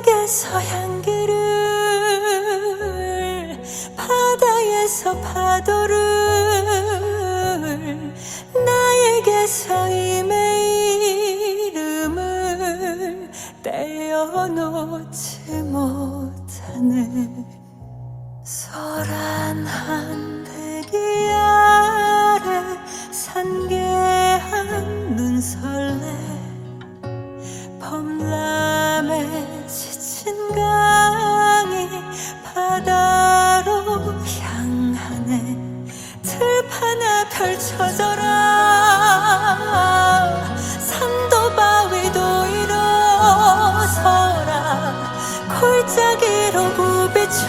꽃책에서 향기를 바다에서 파도를 나에게서 이메 이름을 떼어놓지 못하네. 소란 한 대기 아래 산계한 눈설레. 봄람 펼쳐져라. 산도 바위도 일어서라. 골짜기로 부비쳐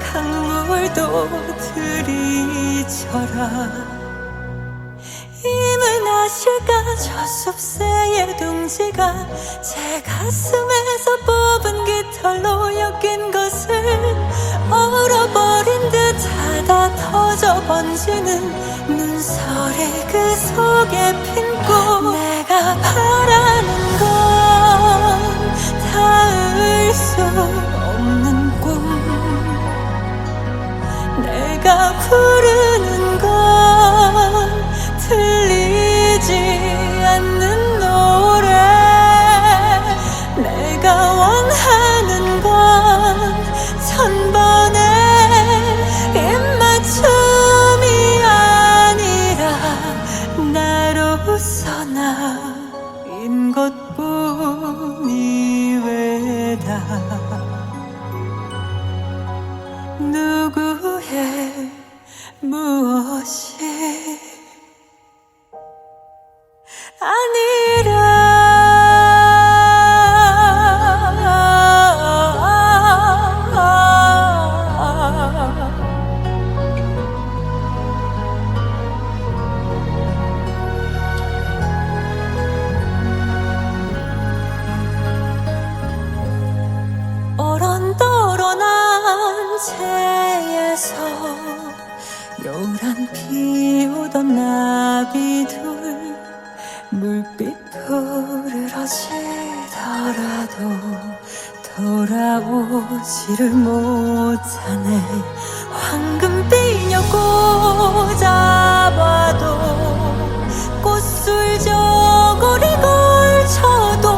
강물도 들이쳐라. 나실까? 저 숲새의 둥지가 제 가슴에서 뽑은 깃털로 엮인 것을 얼어버린 터져 번지는 눈설이 그 속에 핀 꽃. 내가 바라는 건 닿을 수 없는 꿈. 내가 부르 나 요란 피우던 나비들 물빛 부르러지더라도 돌아오지를 못하네. 황금비녀 꽂아봐도 꽃술 저고리 걸쳐도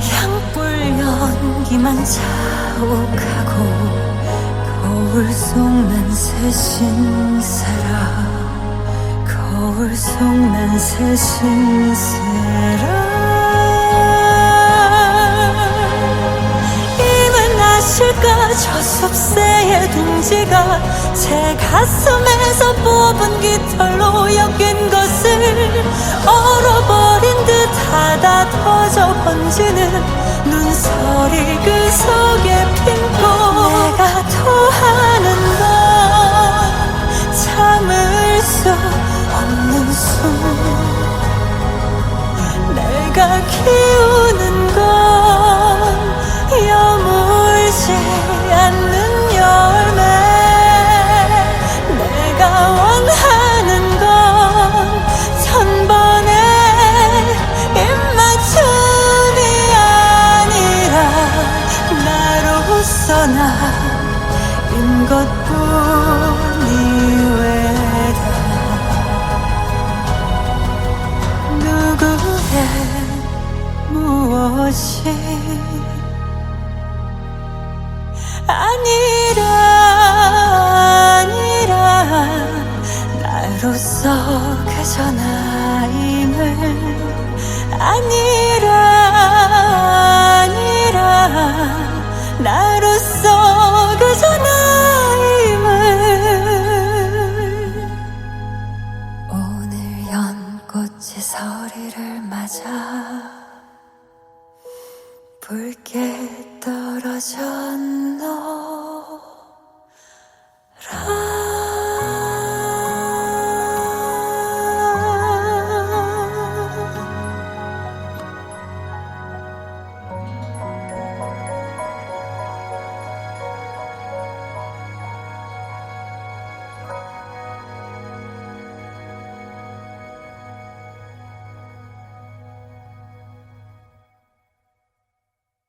향불 연기만 자욱하고 거울 속난 새 신세라 거울 속난 새 신세라 힘은 나실까? 저 숲새의 둥지가 제 가슴에서 뽑은 깃털로 엮인 것을 얼어버린 듯 하다 터져 번지는 눈설이 그 속에 키우는 건 여물지 않는 열매. 내가 원하는 건 천번의 입맞춤이 아니라 나로서 나인 것뿐이 외 무엇이 아니라 아니라 나로서 그저 나임을 아니라 아니라 나로서 붉게 떨어졌노